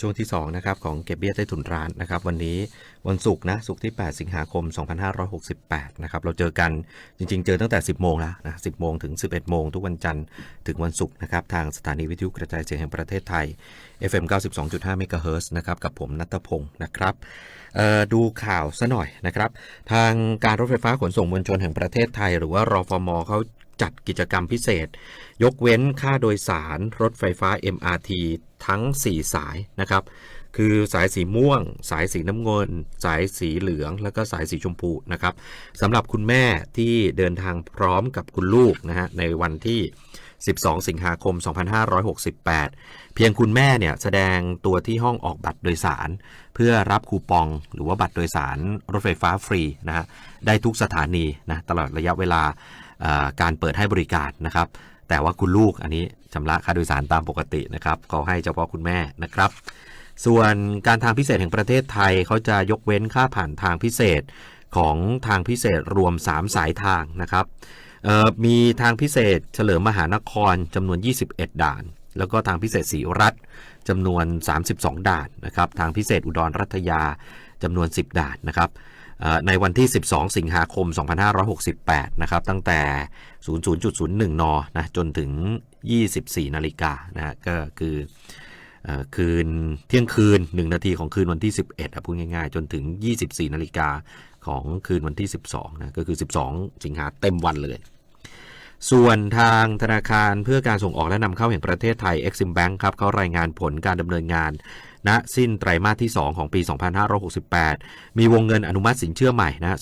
ช่วงที่2นะครับของเก็บเบี้ยใต้ถุนร้านนะครับวันนี้วันศุกร์นะศุกร์ที่ 8 สิงหาคม 2568 นะครับเราเจอกันจริง ๆ เจอตั้งแต่ 10 โมงแล้วนะ 10 โมงถึง 11 โมงทุกวันจันทร์ถึงวันศุกร์นะครับทางสถานีวิทยุกระจายเสียงแห่งประเทศไทย FM 92.5 MHz นะครับกับผมนัทพงศ์นะครับดูข่าวซะหน่อยนะครับทางการรถไฟฟ้าขนส่งมวลชนแห่งประเทศไทย หรือว่ารอฟมเขา จัดกิจกรรมพิเศษ ยกเว้นค่าโดยสารรถไฟฟ้า MRT ทั้ง 4 สายนะครับ คือสายสีม่วง สายสีน้ำเงิน สายสีเหลือง แล้วก็สายสีชมพูนะครับสำหรับคุณแม่ที่เดินทางพร้อมกับคุณลูกนะฮะในวันที่ 12 สิงหาคม 2568 เพียงคุณแม่เนี่ยแสดงตัวที่ห้องออกบัตรโดยสาร เพื่อรับคูปองหรือว่าบัตรโดยสารรถไฟฟ้าฟรีนะฮะได้ทุกสถานีนะตลอดระยะเวลา การเปิดให้บริการนะครับ แต่ว่าคุณลูกอันนี้ชำระค่าโดยสารตามปกตินะครับเขาให้เฉพาะคุณแม่นะครับ ส่วนการทางพิเศษแห่งประเทศไทยเขาจะยกเว้นค่าผ่านทางพิเศษของทางพิเศษรวม 3 สายทางนะครับมีทางพิเศษเฉลิมมหานครจำนวน 21 ด่าน แล้วก็ทางพิเศษศรีรัฐจำนวน 32 ด่านนะครับ ทางพิเศษอุดรรัตยาจำนวน 10 ด่านนะครับ ในวันที่ 12 สิงหาคม 2568 นะครับ ตั้งแต่ 00.01 น นะ จนถึง 24 นาฬิกานะก็คืออคืนเที่ยงคืน 1 นาทีของคืนวันที่ 11อะพูดง่ายๆ จนถึง 24 นาฬิกาของคืนวันที่ 12 นะ ก็คือ 12 สิงหาเต็มวันเลย ส่วนทางธนาคารเพื่อการส่งออกและนำเข้าแห่งประเทศไทย Exim Bank ครับเขารายงานผลการดำเนินงาน ณสิ้นไตรมาสที่ 2 ของปี 2568 มีวงเงินอนุมัติสินเชื่อใหม่นะ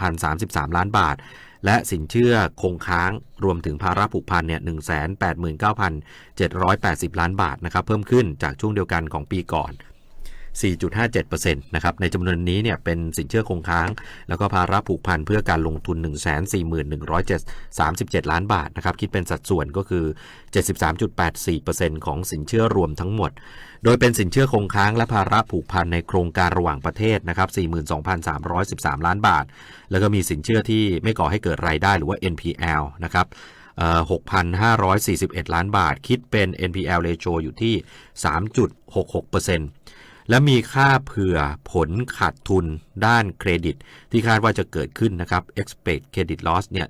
28,033 ล้านบาท และสินเชื่อคงค้างรวมถึงภาระผูกพันเนี่ย189,780 ล้านบาทนะครับเพิ่มขึ้นจากช่วงเดียวกันของปีก่อน 4.57%นะครับในจำนวนนี้เนี่ยเป็นสินเชื่อคงค้าง แล้วก็ภาระผูกพันเพื่อการลงทุน 141,137 ล้านบาทนะครับคิดเป็นสัดส่วนก็คือ 73.84%ของสินเชื่อรวมทั้งหมด โดยเป็นสินเชื่อคงค้างและภาระผูกพันในโครงการระหว่างประเทศนะครับ 42,313 ล้านบาท แล้วก็มีสินเชื่อที่ไม่ก่อให้เกิดรายได้หรือว่า NPL นะครับเอ่อ6,541 ล้านบาท คิดเป็น NPL ratio อยู่ที่ 3.66% และมีค่าเผื่อผลขาดทุนด้านเครดิต ที่คาดว่าจะเกิดขึ้นนะครับ expect credit loss เนี่ย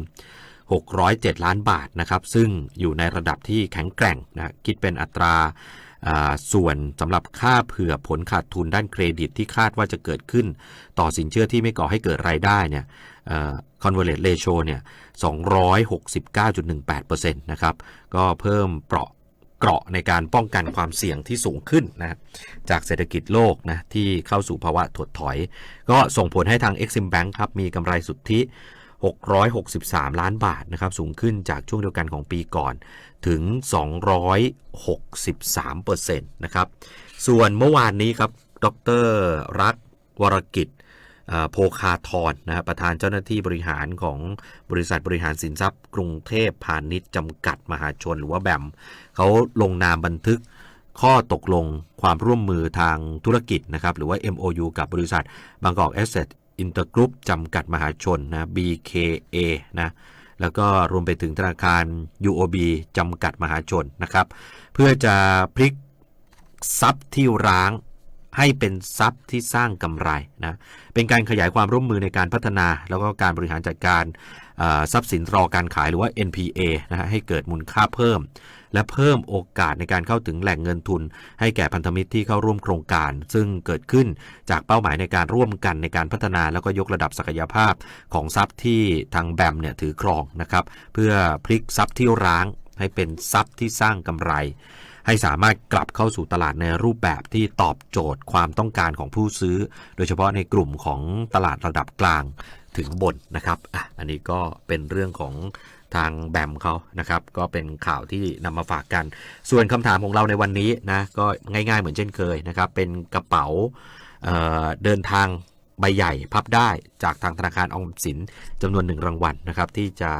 17,607 ล้านบาทนะครับ ซึ่งอยู่ในระดับที่แข็งแกร่งนะคิดเป็นอัตราส่วนสำหรับค่าเผื่อผลขาดทุนด้านเครดิตที่คาดว่าจะเกิดขึ้น ต่อสินเชื่อที่ไม่ก่อให้เกิดรายได้เนี่ยเอ่อ conversion ratio เนี่ย269.18%นะครับ ก็เพิ่มเปราะ เกราะในการป้องกันความเสี่ยงที่สูงขึ้นนะจากเศรษฐกิจโลกนะที่เข้าสู่ภาวะถดถอย ก็ส่งผลให้ทาง Exim Bank ครับมีกำไรสุทธิ 663 ล้านบาทนะครับสูงขึ้นจากช่วงเดียวกันของปีก่อนถึง 263%นะครับส่วนเมื่อวานนี้ครับดรรักวรกิจ โพคาทรนะฮะประธานเจ้าหน้าที่บริหารของบริษัทบริหารสินทรัพย์ กรุงเทพพาณิชย์จำกัดมหาชนหรือว่าแบมเขาลงนามบันทึกข้อตกลงความร่วมมือทางธุรกิจนะครับหรือว่า MOU กับบริษัทบางกอกแอสเซทอินเตอร์กรุ๊ปจำกัดมหาชนนะ BKA นะแล้วก็รวมไปถึงธนาคาร UOB จำกัดมหาชนนะครับ เพื่อจะพลิกทรัพย์ที่ร้าง ให้เป็นทรัพย์ที่สร้างกำไรนะเป็นการขยายความร่วมมือในการพัฒนา แล้วก็การบริหารจัดการทรัพย์สินรอการขายหรือว่า NPA นะฮะให้เกิดมูลค่าเพิ่ม และเพิ่มโอกาสในการเข้าถึงแหล่งเงินทุน ให้แก่พันธมิตรที่เข้าร่วมโครงการ ซึ่งเกิดขึ้นจากเป้าหมายในการร่วมกันในการพัฒนา แล้วก็ยกระดับศักยภาพของทรัพย์ที่ทางแบมเนี่ยถือครองนะครับเพื่อพลิกทรัพย์ที่ร้างให้เป็นทรัพย์ที่สร้างกำไร ให้สามารถกลับเข้าสู่ตลาดในรูปแบบที่ตอบโจทย์ความต้องการของผู้ซื้อ โดยเฉพาะในกลุ่มของตลาดระดับกลางถึงบนนะครับอะอันนี้ก็เป็นเรื่องของทางแบมเขานะครับ ก็เป็นข่าวที่นำมาฝากกัน ส่วนคำถามของเราในวันนี้นะ ก็ง่ายๆเหมือนเช่นเคยนะครับ เป็นกระเป๋าเเดินทางใบใหญ่พับได้จากทางธนาคารออมสินจำนวนหนึ่งรางวัลนะครับ ที่จะ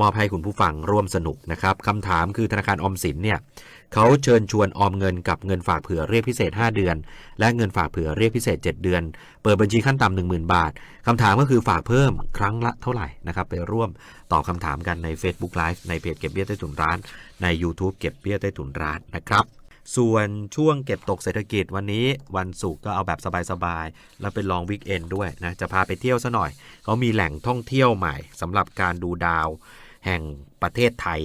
มอบให้คุณผู้ฟังร่วมสนุกนะครับคำถามคือธนาคารออมสินเนี่ยเขาเชิญชวนออมเงินกับเงินฝากเผื่อเรียกพิเศษ 5 เดือน และเงินฝากเผื่อเรียกพิเศษ 7 เดือน เปิดบัญชีขั้นต่ำ10,000 บาทคำถามก็คือฝากเพิ่มครั้งละเท่าไหร่นะครับไปร่วมตอบคำถามกันใน Facebook Live ในเพจเก็บเบี้ยใต้ถุนร้าน ใน YouTube เก็บเบี้ยใต้ถุนร้านนะครับ ส่วนช่วงเก็บตกเศรษฐกิจวันนี้วันศุกร์ก็เอาแบบสบายๆ แล้วเป็นลองวิกเอนด้วยนะ จะพาไปเที่ยวซะหน่อย เขามีแหล่งท่องเที่ยวใหม่สำหรับการดูดาวแห่งประเทศไทย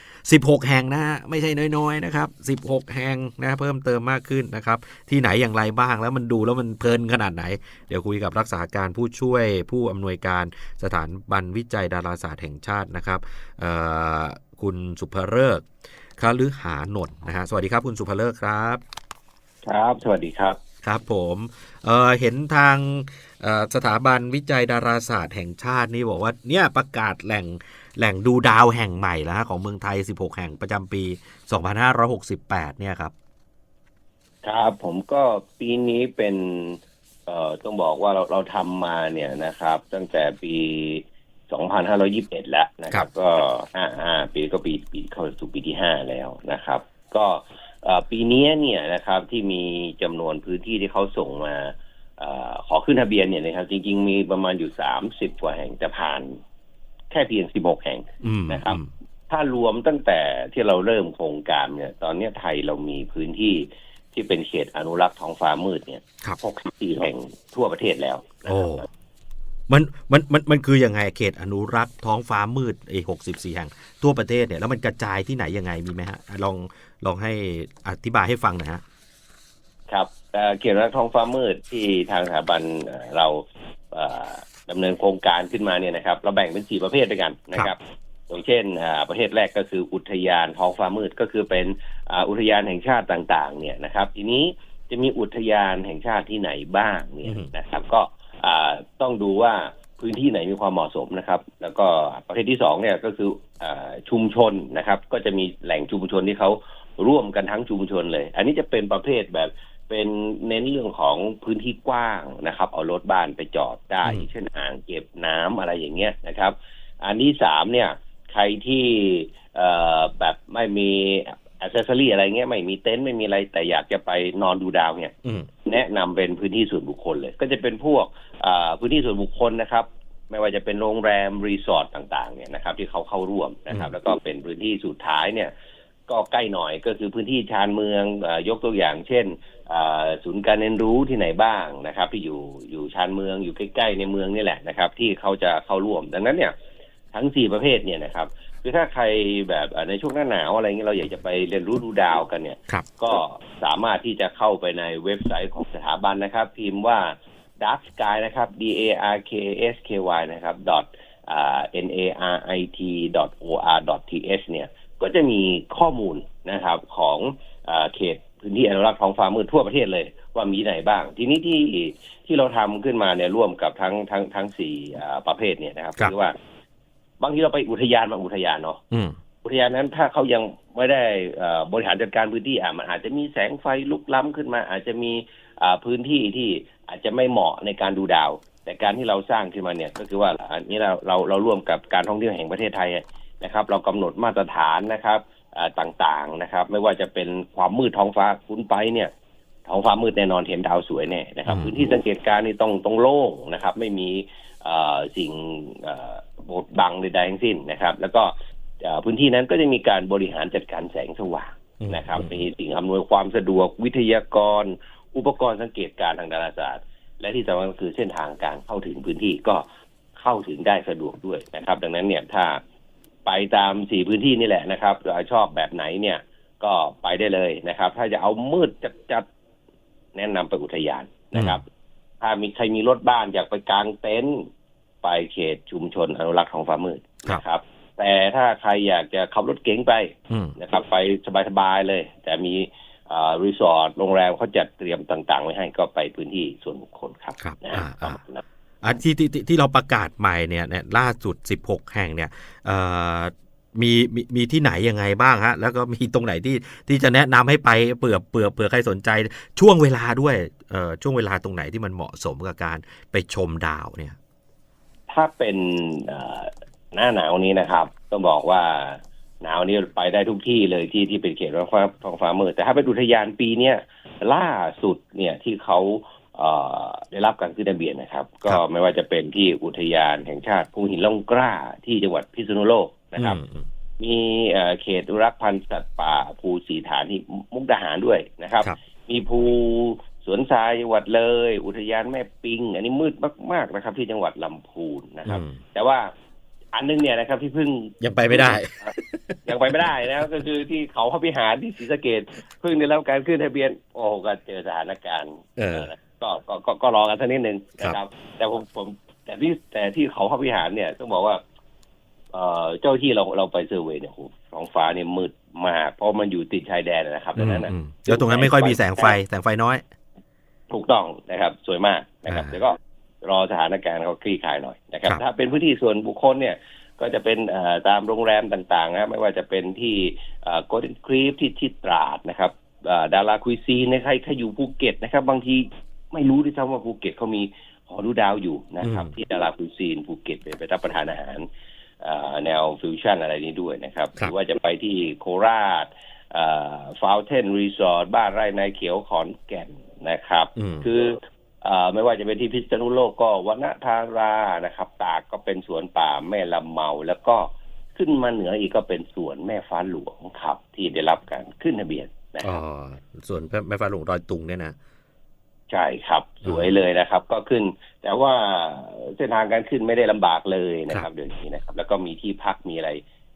16 แห่งนะฮะไม่ใช่น้อยๆนะครับ 16 แห่งนะเพิ่มเติมมากขึ้นนะครับ ที่ไหนอย่างไรบ้างแล้วมันดูแล้วมันเพลินขนาดไหน เดี๋ยวคุยกับรักษาการผู้ช่วยผู้อำนวยการสถานบันวิจัยดาราศาสตร์แห่งชาตินะครับคุณสุภเริกษ์ คฤหานนท์นะฮะสวัสดีครับคุณสุภเริกษ์ครับ ครับ สวัสดีครับครับผมเอ่อเห็นทางเอ่อสถาบันวิจัยดาราศาสตร์แห่งชาตินี่บอกว่าเนี่ยประกาศแหล่งแหล่งดูดาวแห่งใหม่แล้วฮะของเมืองไทย 16 แห่งประจำปี 2568 เนี่ยครับ ครับผมก็ปีนี้เป็น เอ่อต้องบอกว่าเราเราทำมาเนี่ยนะครับ ตั้งแต่ปี 2521 แล้วนะคครัรับบก็ห้าห้าปีก็ปีปีเข้าสู่ปีที่ห้าแล้วนะครับ ก็เอ่อปีนี้เนี่ยนะครับที่มีจำนวนพื้นที่ที่เขาส่งมาเออขอขึ้นทะเบียนเนี่ยนะครับ จริง ๆ มีประมาณอยู่ 30 กว่าแห่งแต่ผ่าน แค่เพียง 16 แห่งอืมนะครับอืมถ้ารวมตั้งแต่ที่เราเริ่มโครงการเนี่ย ตอนเนี้ยไทยเรามีพื้นที่ที่เป็นเขตอนุรักษ์ท้องฟ้ามืดเนี่ยครับ64แห่งทั่วประเทศแล้วนะโอ้ครับ มันมันมันมันคือยังไงเขตอนุรักษ์ท้องฟ้ามืดไอ้64แห่งทั่วประเทศเนี่ยแล้วมันกระจายที่ไหนยังไงมีไหมฮะลองลองให้อธิบายให้ฟังหน่อยฮะครับเอ่อเขตอนุรักษ์ท้องฟ้ามืดที่ทางสถาบันเอ่อเราเอ่อดำเนินโครงการขึ้นมาเนี่ยนะครับ เราแบ่งเป็นสี่ประเภทด้วยกันนะครับอย่างเช่นอ่าประเภทแรกก็คืออุทยานท้องฟ้ามืดก็คือเป็นอ่าอุทยานแห่งชาติต่าง ๆ เนี่ยนะครับ ทีนี้จะมีอุทยานแห่งชาติที่ไหนบ้างเนี่ยอืมนะครับ ก็อ่า ต้องดูว่าพื้นที่ไหนมีความเหมาะสมนะครับ แล้วก็ประเภทที่สองเนี่ยก็คืออาชุมชนนะครับ ก็จะมีแหล่งชุมชนที่เขาร่วมกันทั้งชุมชนเลย อันนี้จะเป็นประเภทแบบเป็นเน้นเรื่องของพื้นที่กว้างนะครับ เอารถบ้านไปจอดได้อืมเช่นอ่างเก็บน้ำอะไรอย่างเงี้ยนะครับ อันที่สามเนี่ย ใครที่เอ่อแบบไม่มี อ c เซสซอรี่อะไรเงี้ยไม่มีเต็นท์ไม่มีอะไรแต่อยากจะไปนอนดูดาวเนี่ยอืมแนะนำเป็นพื้นที่ส่วนบุคคลเลย ก็จะเป็นพวกอ่าพื้นที่ส่วนบุคคลนะครับ ไม่ว่าจะเป็นโรงแรมรีสอร์ทต่างๆเนี่ยนะครับที่เขาเข้าร่วมนะครับอืมแล้วก็เป็นพื้นที่สุดท้ายเนี่ย ก็ใกล้หน่อยก็คือพื้นที่ชานเมืองเออยกตัวอย่าง เช่นอ่าศูนย์การเรียนรู้ที่ไหนบ้างนะครับ ที่อยู่อยู่ชานเมืองอยู่ใกล้ๆในเมืองนี่แหละนะครับ ที่เขาจะเข้าร่วม ดังนั้นเนี่ยทั้งสี่ประเภทเนี่ยนะครับ คือถ้าใครแบบเอ่อในช่วงหน้าหนาวอะไรเงี้ยเราอยากจะไปเรียนรู้ดูดาวกันเนี่ยครับก็สามารถที่จะเข้าไปในเว็บไซต์ของสถาบันนะครับ พิมพ์ว่า dark sky นะครับ d a r k s k y นะครับ dot อ่า n a r i t dot o r dot t h เนี่ย ก็จะมีข้อมูลนะครับของอาเขตพื้นที่อนุรักษ์ท้องฟ้ามืดทั่วประเทศเลยว่ามีไหนบ้าง ทีนี้ที่ที่เราทำขึ้นมาเนี่ยร่วมกับทั้งทั้งทั้งสี่อ่าประเภทเนี่ยนะครับครับคือว่า บางทีเราไปอุทยานบางอุทยานเนาะอืมอุทยานนั้นถ้าเขายังไม่ได้เอ่อบริหารจัดการพื้นที่อะมันอาจจะมีแสงไฟลุกล้ำขึ้นมา อาจจะมีอ่าพื้นที่ที่อาจจะไม่เหมาะในการดูดาว แต่การที่เราสร้างขึ้นมาเนี่ย ก็คือว่าอันนี้เราเราเราร่วมกับการท่องเที่ยวแห่งประเทศไทยนะครับ เรากำหนดมาตรฐานนะครับอ่าต่างๆนะครับ ไม่ว่าจะเป็นความมืดท้องฟ้าคุณไปเนี่ยท้องฟ้ามืดแน่นอนเห็นดาวสวยแน่นะครับอืมพื้นที่สังเกตการณ์นี่ต้องต้องโล่งนะครับ ไม่มีเอ่อสิ่งเอ่อ บดบังใดๆทั้งสิ้นนะครับ แล้วก็เอ่อพื้นที่นั้นก็จะมีการบริหารจัดการแสงสว่างอืมนะครับ มีสิ่งอำนวยความสะดวกวิทยากร อุปกรณ์สังเกตการณ์ทางดาราศาสตร์ และที่สำคัญก็คือเส้นทางการเข้าถึงพื้นที่ก็เข้าถึงได้สะดวกด้วยนะครับ ดังนั้นเนี่ยถ้าไปตามสี่พื้นที่นี่แหละนะครับชอบแบบไหนเนี่ยก็ไปได้เลยนะครับ ถ้าจะเอามืดจัดๆแนะนำไปอุทยานนะครับ ถ้ามีใครมีรถบ้านอยากไปกางเต็นท์ ไปเขตชุมชนอนุรักษ์ของฟ้ามืดครับนะครับ แต่ถ้าใครอยากจะขับรถเก๋งไปอืมนะครับ ไปสบายๆเลย แต่มีอ่ารีสอร์ทโรงแรมเขาจัดเตรียมต่างๆ ไว้ให้ก็ไปพื้นที่ส่วนบุคคลครับครับนะอ่าอ่าประมาณนั้นอะที่ที่ที่ที่เราประกาศใหม่เนี่ยเนี่ยล่าสุด 16 แห่งเนี่ยเอ่อมีมีมีที่ไหนยังไงบ้างฮะ แล้วก็มีตรงไหนที่ที่จะแนะนำให้ไปเผื่อเผื่อเผื่อใครสนใจช่วงเวลาด้วยเอ่อช่วงเวลาตรงไหนที่มันเหมาะสมกับการไปชมดาวเนี่ย ถ้าเป็นเอ่อหน้าหนาวนี้นะครับ ต้องบอกว่าหนาวนี้ไปได้ทุกที่เลยที่ที่เป็นเขตท้องฟ้าท้องฟ้ามืดแต่ถ้าเป็นอุทยานปีเนี้ยล่าสุดเนี่ยที่เขาเอ่อได้รับการขึ้นทะเบียนนะครับ ก็ครับไม่ว่าจะเป็นที่อุทยานแห่งชาติภูหินล่องกล้าที่จังหวัดพิษณุโลกนะครับอืมอืมมีเอ่อเขตอนุรักษ์พันธุ์สัตว์ป่าภูสีฐานที่มุกดาหารด้วยนะครับครับมีภู สวนทรายจังหวัดเลย อุทยานแม่ปิง อันนี้มืดมาก ๆนะครับ ที่จังหวัดลำพูนนะครับอืมแต่ว่าอันนึงเนี่ยนะครับที่เพิ่งยังไปไม่ได้ ยังไปไม่ได้นะครับก็คือที่เขาพระพิหารที่ศรีสะเกดเพิ่งได้รับการขึ้นทะเบียน โอ้โหก็เจอสถานการณ์เออก็ก็ก็ก็รอกันสักนิดนึงนะครับ แต่ผมผม แต่ที่แต่ที่เขาพระพิหารเนี่ยต้องบอกว่า เอ่อเจ้าที่เราเราไปเซอร์เวย์เนี่ยโอ้โหท้องฟ้าเนี่ยมืดมากเพราะมันอยู่ติดชายแดนนะครับดังนั้นนะอืมแล้วตรงนั้นไม่ค่อยมีแสงไฟแสงไฟน้อย ถูกต้องนะครับสวยมากนะครับอ่าแต่ก็รอสถานการณ์เขาคลี่คลายหน่อยนะครับครับ ถ้าเป็นพื้นที่ส่วนบุคคลเนี่ยก็จะเป็นเอ่อตามโรงแรมต่างๆนะไม่ว่าจะเป็นที่โกลเด้นครีฟที่ที่ตราดนะครับดาราคุยซีนนะใครใครอยู่ภูเก็ตนะครับ บางทีไม่รู้ด้วยซ้ำว่าภูเก็ตเขามีหอดูดาวอยู่นะครับอืมที่ดาราคุยซีนภูเก็ตไปรับประทานอาหารเอ่อแนวฟิวชั่นอะไรนี้ด้วยนะครับครับหรือว่าจะไปที่โคราชฟาวเทนรีสอร์ทบ้านไร่นายเขียวขอนแก่น นะครับอืมคือเอ่อไม่ว่าจะเป็นที่พิษณุโลกก็วนธารานะครับ ตากก็เป็นสวนป่าแม่ลำเมาแล้วก็ขึ้นมาเหนืออีกก็เป็นสวนแม่ฟ้าหลวงครับ ที่ได้รับการขึ้นทะเบียนนะคอ๋อรับส่วนแม่ฟ้าหลวงดอยตุงเนี่ยนะใช่ครับสวยเลยนะครับ ก็ขึ้น แต่ว่าเส้นทางการขึ้นไม่ได้ลำบากเลยนะคครัรับบเดือนนี้นะครับ แล้วก็มีที่พักมีอะไร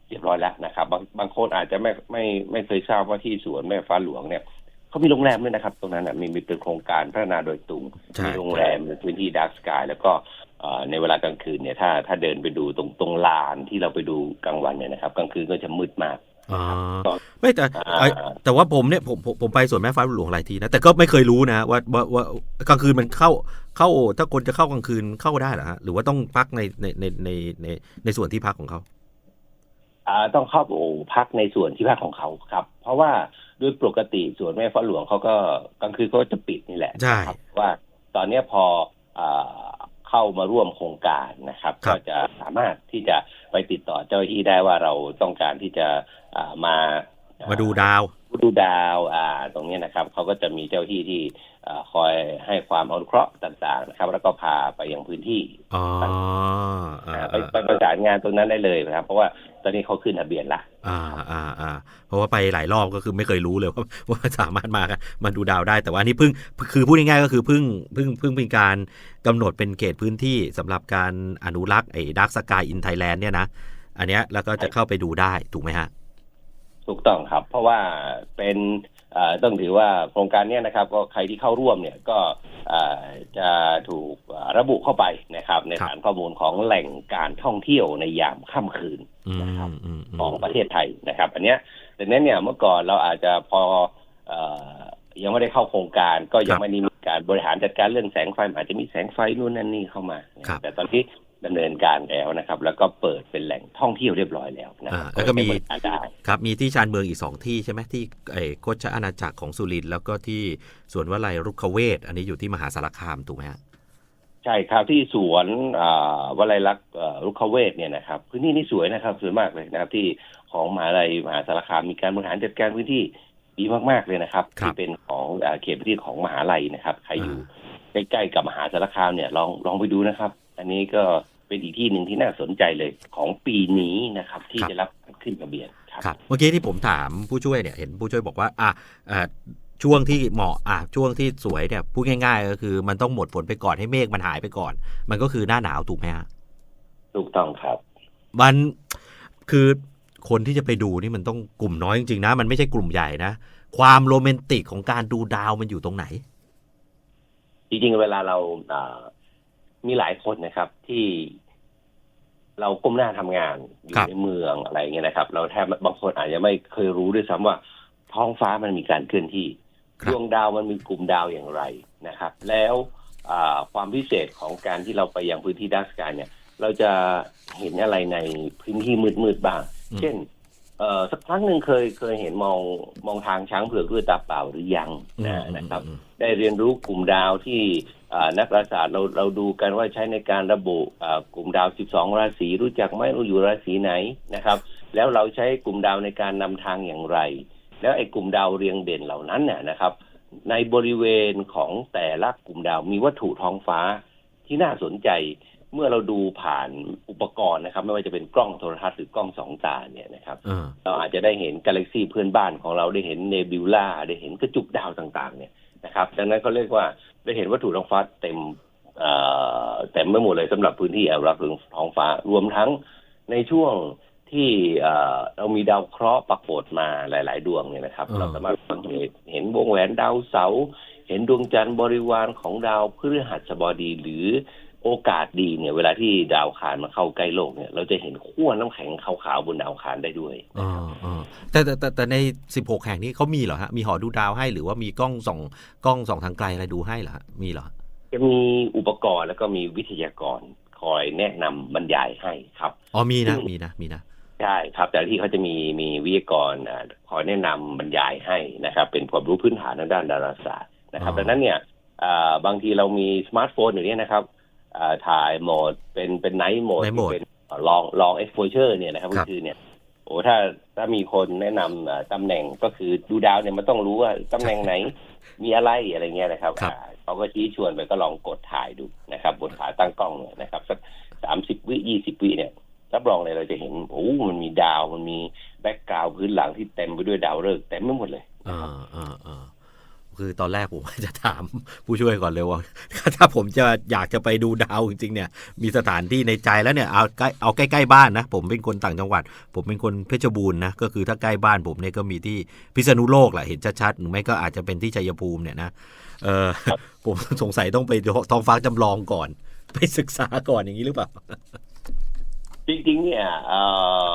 เรียบร้อยแล้วนะครับ บางบางคนอาจจะไม่ไม่ไม่เคยทราบว่าที่สวนแม่ฟ้าหลวงเนี่ย เขามีโรงแรมด้วยนะครับ ตรงนั้นนะมีมีเป็นโครงการพัฒนาโดยตุงใช่ มีโรงแรมในพื้นที่ดาร์กสกายแล้วก็เอ่อในเวลากลางคืนเนี่ยถ้าถ้าเดินไปดูตรงตรงลานที่เราไปดูกลางวันเนี่ยนะครับกลางคืนก็จะมืดมาก อ๋อก็ไม่แต่อ่าไอ้แต่ว่าผมเนี่ยผมผมผมไปสวนแม่ฟ้าหลวงหลายทีนะแต่ก็ไม่เคยรู้นะว่าว่าว่ากลางคืนมันเข้าเข้า ถ้าคนจะเข้ากลางคืนเข้าได้เหรอฮะหรือว่าต้องพักในในในในในในส่วนที่พักของเขา อ่าต้องเข้าโอ้พักในส่วนที่พักของเขาครับ เพราะว่า โดยปกติส่วนแม่ฟ้าหลวงเขาก็กลางคืนเขาจะปิดนี่แหละใช่นะครับว่าตอนเนี้ยพออ่าเข้ามาร่วมโครงการนะครับครัก็บจะสามารถที่จะไปติดต่อเจ้าหน้าที่ได้ว่าเราต้องการที่จะอ่ามา มาดูดาวดูดาวอ่าตรงเนี้ยนะครับเขาก็จะมีเจ้าหน้าที่ที่อ่าคอยให้ความอนุเคราะห์ต่างๆนะครับ แล้วก็พาไปยังพื้นที่อ๋ออ่าอ่าไปอ่าไปประสานงานตรงนั้นได้เลยนะครับ เพราะว่าตอนนี้เขาขึ้นทะเบียนละอ่าอ่าอ่าเพราะว่าไปหลายรอบก็คือไม่เคยรู้เลยว่าว่าสามารถมามาดูดาวได้แต่ว่าอันนี้เพิ่งคือพูดง่ายๆก็คือเพิ่งเพิ่งเพิ่งเป็นการกำหนดเป็นเขตพื้นที่สำหรับการอนุรักษ์ไอ้ดักสกายอินไทยแลนด์เนี่ยนะอันเนี้ยแล้วก็จะเข้าไปดูได้ถูกไหมฮะ ถูกต้องครับ เพราะว่าเป็นเอ่อต้องถือว่าโครงการเนี้ยนะครับ ก็ใครที่เข้าร่วมเนี่ยก็เอ่อจะถูกเอ่อระบุเข้าไปนะครับ ในครับฐานข้อมูลของแหล่งการท่องเที่ยวในยามค่ำคืนอืมนะครับอืมมของประเทศไทยนะครับ อันเนี้ยดังนั้นเนี่ยเมื่อก่อนเราอาจจะพอเอ่อยังไม่ได้เข้าโครงการก็ยังไม่ได้มีการบริหารจัดการเรื่องแสงไฟมันอาจจะมีแสงไฟนู่นนั่นนี่เข้ามานะครับแต่ตอนนี้ ดำเนินการแล้วนะครับ แล้วก็เปิดเป็นแหล่งท่องเที่ยวเรียบร้อยแล้วนะคอ่ารับแล้วก็มีใช้บริการได้ครับมีที่ชานเมืองอีกสองที่ใช่ไหมที่ไอ้โคชอาณาจักรของสุรินทร์แล้วก็ที่สวนวลัยรุกขเวทอันนี้อยู่ที่มหาสารคามถูกไหมฮะใช่ครับที่สวนอ่าวลัยลักษณ์เอ่อรุกขเวทเนี่ยนะครับพื้นที่นี่สวยนะครับสวยมากเลยนะครับ ที่ของมหาลัยมหาสารคามมีการบริหารจัดการพื้นที่ดีมากๆเลยนะครับครับที่เป็นของอ่าเขตพื้นที่ของมหาลัยนะครับ ใครอยู่ใกล้ๆกับมหาสารคามเนี่ยลองลองไปดูนะครับ อันนี้ก็เป็นอีกที่หนึ่งที่น่าสนใจเลยของปีนี้นะครับ ที่จะรับขึ้นทะเบียนครับครับเมื่อกี้ที่ผมถามผู้ช่วยเนี่ยเห็นผู้ช่วยบอกว่าอะอ่าช่วงที่เหมาะอะช่วงที่สวยเนี่ยพูดง่ายๆ ก็คือมันต้องหมดฝนไปก่อนให้เมฆมันหายไปก่อน มันก็คือหน้าหนาวถูกไหมฮะถูกต้องครับ มันคือคนที่จะไปดูนี่มันต้องกลุ่มน้อยจริงๆนะ มันไม่ใช่กลุ่มใหญ่นะ ความโรแมนติกของการดูดาวมันอยู่ตรงไหน จริงๆ เวลาเราอ่า มีหลายคนนะครับ ที่เราก้มหน้าทำงานอยู่ครับในเมืองอะไรเงี้ยนะครับ เราแทบบางคนอาจจะไม่เคยรู้ด้วยซ้ำว่า ท้องฟ้ามันมีการเคลื่อนที่คดรับวงดาวมันมีกลุ่มดาวอย่างไรนะครับ แล้วอ่าความพิเศษของการที่เราไปยังพื้นที่ดักสกายเนี่ย เราจะเห็นอะไรในพื้นที่มืดๆบ้างอืมเช่นเอ่อสักครั้งหนึ่งเคยเคยเห็นมองมองทางช้างเผือกด้วยตาเปล่าหรือยังนะนะครับอืมได้เรียนรู้กลุ่มดาวที่อ่า นักดาราศาสตร์เราเราดูกันว่าใช้ในการระบุอ่ากลุ่มดาว 12 ราศีรู้จักไหมเราอยู่ราศีไหนนะครับ แล้วเราใช้กลุ่มดาวในการนำทางอย่างไร แล้วไอ้กลุ่มดาวเรียงเด่นเหล่านั้นเนี่ยนะครับ ในบริเวณของแต่ละกลุ่มดาวมีวัตถุท้องฟ้าที่น่าสนใจเมื่อเราดูผ่านอุปกรณ์นะครับ ไม่ว่าจะเป็นกล้องโทรทัศน์หรือกล้องสองตาเนี่ยนะครับเออเราอาจจะได้เห็นกาแล็กซีเพื่อนบ้านของเราได้เห็นเนบิวลาได้เห็นกระจุกดาวต่างๆ เนี่ย นะครับดังนั้นเขาเรียกว่าได้เห็นวัตถุท้องฟ้าเต็มเอ่อเต็มไม่หมดเลยสำหรับพื้นที่อนุรักษ์ท้องฟ้ารวมทั้งในช่วงที่เอ่อเรามีดาวเคราะห์ปรากฏมาหลาย ๆ ดวงเนี่ยนะครับอ่าเราสามารถสังเกตเห็นวงแหวนดาวเสาร์เห็นดวงจันทร์บริวารของดาวพฤหัสบดีหรือ โอกาสดีเนี่ย เวลาที่ดาวอังคารมาเข้าใกล้โลกเนี่ย เราจะเห็นขั้วน้ำแข็งขาวๆบนดาวอังคารได้ด้วยเออเออแต่แต่แต่แต่ใน 16 แห่งนี้เขามีเหรอฮะ มีหอดูดาวให้หรือว่ามีกล้องส่องกล้องส่องทางไกลอะไรดูให้เหรอฮะมีเหรอจะมีอุปกรณ์แล้วก็มีวิทยากรคอยแนะนำบรรยายให้ครับอ๋อมีนะอืมมีนะมีนะใช่ครับแต่ละที่เขาจะมีมีวิทยากรอ่าคอยแนะนำบรรยายให้นะครับ เป็นความรู้พื้นฐานทางด้านดาราศาสตร์นะครับอ๋อดังนั้นเนี่ยอ่าบางทีเรามีสมาร์ทโฟนอยู่เนี่ยนะครับอ่า ถ่ายโหมดเป็นเป็นไนท์โหมด Night mode เป็นลองลองเอ็กโพเชอร์เนี่ยนะครับครัก็บคือเนี่ยโอ้ถ้าถ้ามีคนแนะนำอ่าตำแหน่งก็คือดูดาวเนี่ยมันต้องรู้ว่าตำแหน่งไหน มีอะไรอะไรเงี้ยนะครับครับ อ่าเขาก็ชี้ชวนไปก็ลองกดถ่ายดูนะครับบนขาตั้งกล้องเนี่ยนะครับสักสามสิบวิยี่สิบวิเนี่ยรับรองเลยเราจะเห็นโอ้โหมันมีดาวมันมีแบ็กกราวด์พื้นหลังที่เต็มไปด้วยดาวฤกษ์เต็มไปหมดเลยเออเออเออ คือตอนแรกผมจะถามผู้ช่วยก่อนเลยว่าถ้าผมจะอยากจะไปดูดาวจริงๆเนี่ยมีสถานที่ในใจแล้วเนี่ยเอาใกล้เอาใกล้ๆบ้านนะ ผมเป็นคนต่างจังหวัด ผมเป็นคนเพชรบูรณ์นะก็คือถ้าใกล้บ้านผมเนี่ยก็มีที่พิษณุโลกแหละเห็นชัดๆหรือไม่ก็อาจจะเป็นที่ชัยภูมิเนี่ยนะเออผมสงสัยต้องไปท้องฟ้าจำลองก่อน ไปศึกษาก่อนอย่างนี้หรือเปล่าจริงๆเนี่ยเอ่อ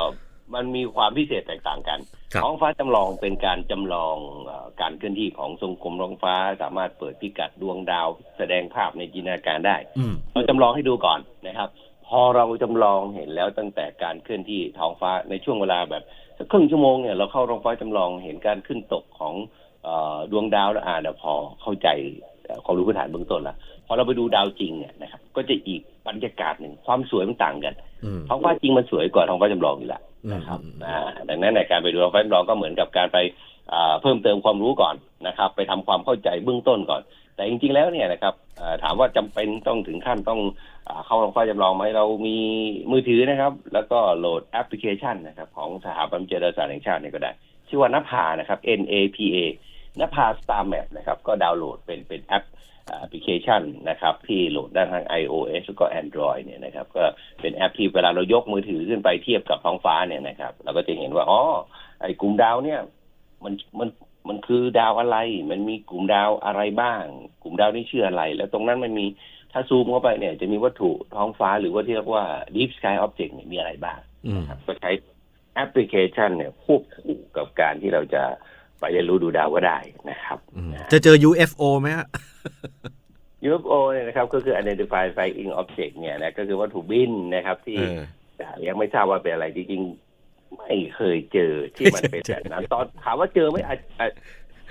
มันมีความพิเศษแตกต่างกันครับ ท้องฟ้าจำลองเป็นการจำลองเอ่อการเคลื่อนที่ของทรงกลมท้องฟ้า สามารถเปิดพิกัดดวงดาว แสดงภาพในจินตนาการได้อืมเราจำลองให้ดูก่อนนะครับ พอเราจำลองเห็นแล้วตั้งแต่การเคลื่อนที่ท้องฟ้าในช่วงเวลาแบบสักครึ่งชั่วโมงเนี่ยเราเข้าท้องฟ้าจำลองเห็นการขึ้นตกของเออดวงดาวแล้วอ่านแล้วพอเข้าใจเอ่อความรู้พื้นฐานเบื้องต้นแล้วพอเราไปดูดาวจริงเนี่ยนะครับ ก็จะอีก บรรยากาศหนึ่งความสวยมันต่างกันอืมท้องฟ้าจริงมันสวยกว่าท้องฟ้าจำลองอยู่แล้วนะครับอืมอ่าดังนั้นในการไปดูท้องฟ้าจำลองก็เหมือนกับการไปอ่าเพิ่มเติมความรู้ก่อนนะครับ ไปทำความเข้าใจเบื้องต้นก่อน แต่จริง ๆแล้วเนี่ยนะครับอ่าถามว่าจำเป็นต้องถึงขั้นต้องอาเข้าท้องฟ้าจำลองไหมเรามีมือถือนะครับ แล้วก็โหลดแอปพลิเคชันนะครับ ของสถาบันวิจัยดาราศาสตร์แห่งชาติเนี่ยก็ได้ ชื่อว่านภานะครับ N A P A นภา Star Map นะครับ ก็ดาวน์โหลดเป็นเป็นแอป แอปพลิเคชันนะครับที่โหลดได้ทาง iOS แล้วก็ Android เนี่ยนะครับก็เป็นแอปที่เวลาเรายกมือถือขึ้นไปเทียบกับท้องฟ้าเนี่ยนะครับเราก็จะเห็นว่าอ๋อไอ้กลุ่มดาวเนี่ยมันมันมันคือดาวอะไร มันมีกลุ่มดาวอะไรบ้าง กลุ่มดาวนี่ชื่ออะไร แล้วตรงนั้นมันมีถ้าซูมเข้าไปเนี่ย จะมีวัตถุท้องฟ้าหรือว่าที่เรียกว่า deep sky object เนี่ยมีอะไรบ้างอืมครับก็ใช้แอปพลิเคชันเนี่ยควบคู่กับการที่เราจะ ไปเรียนรู้ดูดาวก็ได้นะครับอืมนะจะเจอ UFO ไหมฮะ UFO เนี่ยนะครับก็คือ Identified Flying Object เนี่ยนะก็คือวัตถุบินนะครับ ที่เออยังไม่ทราบว่าเป็นอะไรจริงๆไม่เคยเจอที่มันเป็นแบบนั้นตอนถามว่าเจอไหมอาจอาจ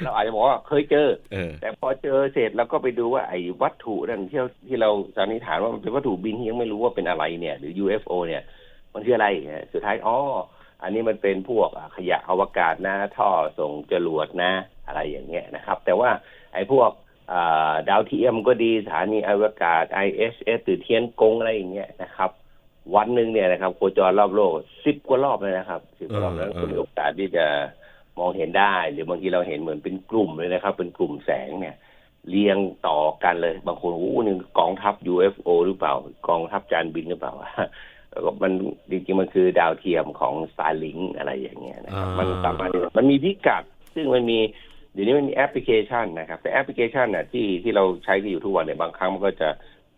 เราอาจจะบอกว่าเคยเจอเออแต่พอเจอเสร็จแล้วก็ไปดูว่าไอ้วัตถุนั่นที่เราที่เราสันนิษฐานว่ามันเป็นวัตถุบินที่ยังไม่รู้ว่าเป็นอะไรเนี่ย หรือ UFO เนี่ย มันคืออะไรเนี่ยสุดท้ายอ๋อ อันนี้มันเป็นพวกอะขยะอวกาศนะ ท่อส่งจรวดนะ อะไรอย่างเงี้ยนะครับ แต่ว่าไอ้พวกอ่าดาวเทียมก็ดีสถานีอวกาศ ISS หรือเทียนกงอะไรอย่างเงี้ยนะครับ วันหนึ่งเนี่ยนะครับโคจรรอบโลกสิบกว่ารอบเลยนะครับสิบกว่ารอบเออแล้วเออคุณมีโอกาสที่จะมองเห็นได้ หรือบางทีเราเห็นเหมือนเป็นกลุ่มเลยนะครับ เป็นกลุ่มแสงเนี่ย เรียงต่อกันเลย บางคนโอ้โหนี่กองทัพ UFO หรือเปล่า กองทัพจานบินหรือเปล่าแล้วก็ มันจริงๆมันคือดาวเทียมของสตาร์ลิงอะไรอย่างเงี้ยนะครับอ่ามัมันสามารถมันมีพิกัด ซึ่งมันมีเดี๋ยวนี้มันมีแอปพลิเคชันนะครับ แต่แอปพลิเคชันน่ะที่ที่เราใช้กันอยู่ทุกวันเนี่ยบางครั้งมันก็จะ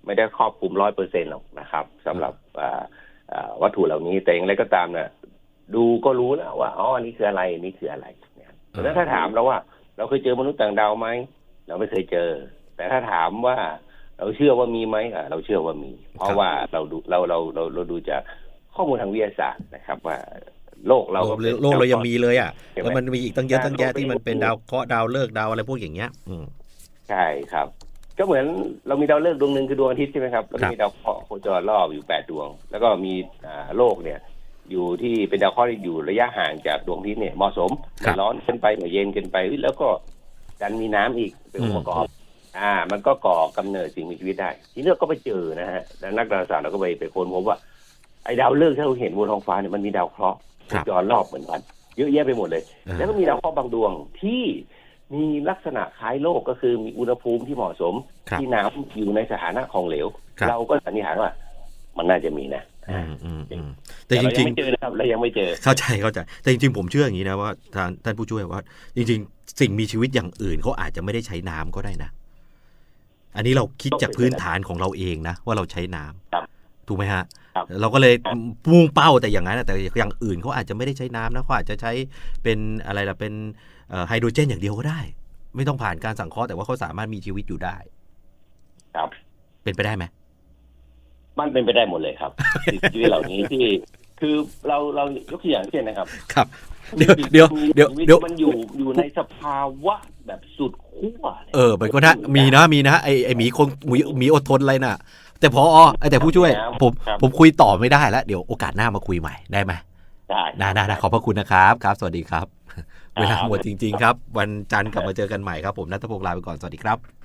ไม่ได้ครอบคลุมร้อยเปอร์เซ็นต์หรอกนะครับสำหรับอ่าอ่าวัตถุเหล่านี้แต่อย่างไรก็ตามน่ะดูก็รู้แล้วว่าอ๋ออันนี้คืออะไรอันนี้คืออะไรนะครับเพราะฉะนั้นถ้าถามเราว่า เราเคยเจอมนุษย์ต่างดาวไหมเราไม่เคยเจอ แต่ถ้าถามว่า เราเชื่อว่ามีไหมอะเราเชื่อว่ามี เพครัราะบว่าเราดูเราเราเราเราดูจากข้อมูลทางวิทยาศาสตร์นะครับว่าโลกเราโลก็กเป็นโลกเรายังมีเลยอะใช่ไหมแล้วมันมีอีกตั้งเยอะอ่าตั้งแยะโลกที่มันเป็นมีดาวเคราะห์ดาวเลิกษ์ดาวอะไรพวกอย่างเงี้ย อืมใช่ครับ ก็เหมือนเรามีดาวฤกษ์ดวงหนึ่งคือดวงอาทิตย์ใช่ไหมครับแล้วก็มีดาวเคราะห์โคจรรอบอยู่แปดดวง แล้วก็มีอ่าโลกเนี่ย อยู่ที่เป็นดาวเคราะห์ที่อยู่ระยะห่างจากดวงอาทิตย์เนี่ยเหมาะสมครัไม่บร้อนเกินไปไม่เย็นเกินไปแล้วก็ดันมีน้ำอีกเป็นองค์ประกอบ อ่า มันก็ก่อกำเนิดสิ่งมีชีวิตได้ ทีนี้เราก็ไปเจอนะฮะแล้วนักดาราศาสตร์เราก็ไปไปค้นพบว่าไอ้ดาวฤกษ์ที่เราเห็นบนท้องฟ้าเนี่ยมันมีดาวเคราะห์ครับจรรอบเหมือนกัน เยอะแยะไปหมดเลยเออแล้วก็มีดาวเคราะห์บางดวงที่มีลักษณะคล้ายโลกก็คือมีอุณหภูมิที่เหมาะสมครับที่น้ำอยู่ในสถานะของเหลวครับเราก็สันนิษฐานว่า มันน่าจะมีนะอืมอืมอืมแต่แต่จเรายัริงงไม่เจอนะครับเรายังไม่เจอๆเข้าใจเข้าใจ แต่จริงๆผมเชื่ออย่างนี้นะว่าท่านท่านผู้ช่วยว่า จริง ๆ สิ่งมีชีวิตอย่างอื่นเขาอาจจะไม่ได้ใช้น้ำก็ได้นะ อันนี้เราคิดจากพื้นฐานของเราเองนะ ว่าเราใช้น้ำครับถูกไหมฮะครับเราก็เลยครับมุ่งเป้าแต่อย่างนั้นนะแต่อย่างอื่นเขาอาจจะไม่ได้ใช้น้ำนะเขาอาจจะใช้เป็นอะไรล่ะเป็นเอ่อไฮโดรเจนอย่างเดียวก็ได้ ไม่ต้องผ่านการสังเคราะห์แต่ว่าเขาสามารถมีชีวิตอยู่ได้ ครับ เป็นไปได้ไหมมันเป็นไปได้หมดเลยครับสิ่งชีวิตเหล่านี้ที่คือเราเรายกตัวอย่างเช่นนะครับ ครับ เดี๋ยวเดี๋ยวเดี๋ยวชีวิตเดี๋ยว มันอยู่อยู่ในสภาวะแบบสุดขั้วลยเออมันก็นะมีนะมีนะไอไอหมีคงหมีหมีอดทนอะไรน่ะ แต่พอไอแต่ผู้ช่วย ผมครับผมคุยต่อไม่ได้แล้วเดี๋ยวโอกาสหน้ามาคุยใหม่ได้ไหมได้ได้ได้ได้ขอบพระคุณนะครับครับ สวัสดีครับครับ เวลาหมดจริง ๆ ครับ วันจันทร์กลับมาเจอกันใหม่ครับผมนัทพงศ์ลาไปก่อนสวัสดีครับ